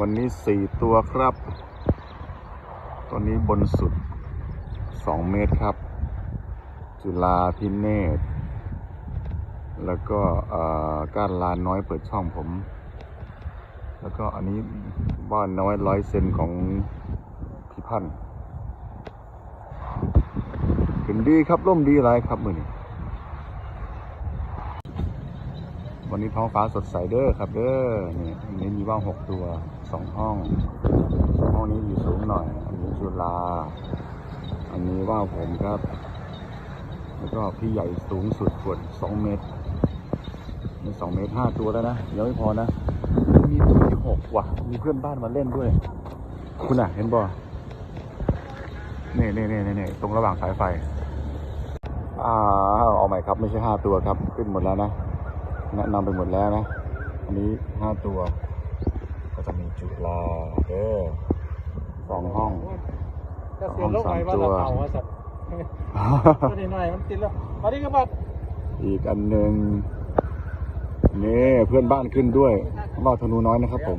วันนี้สี่ตัวครับ ตัวนี้บนสุดสองเมตรครับ จุฬาพิเนตแล้วก็ก้านลานน้อยเปิดช่องผม แล้วก็อันนี้บ้านน้อยร้อยเซนของพี่พันธ์ขึ้นดีครับร่มดีไรครับมือนี้วันนี้ท้องฟ้าสดใสเด้อครับเด้อนี่นนี้มีว่างหกตัว สองห้อง ห้องนี้อยู่สูงหน่อย อันนี้จุฬา อันนี้ว่างผมครับ แล้วก็พี่ใหญ่สูงสุดกว่าสองเมตรมีสองเมตรห้าตัวแล้วนะยังไม่พอนะ มีตัวที่หกว่ะ มีเพื่อนบ้านมาเล่นด้วย คุณอะ เห็นบ่เน่เน่เน่เน่เน่ตรงระหว่างสายไฟ อ่าเอาใหม่ครับไม่ใช่ห้าตัวครับ ขึ้นหมดแล้วนะแนะนำไปหมดแล้วนะ อันนี้ห้าตัว จะมีจุฬาเออสองห้อง ก็เสียลงไปว่าเราเอาว่าสัตว์ตัวนี้หน่อยมันติดแล้วสวัสดีครับบัดอีกอันหนึ่งนี่เพื่อนบ้านขึ้นด้วยว่าวธนูน้อยนะครับผม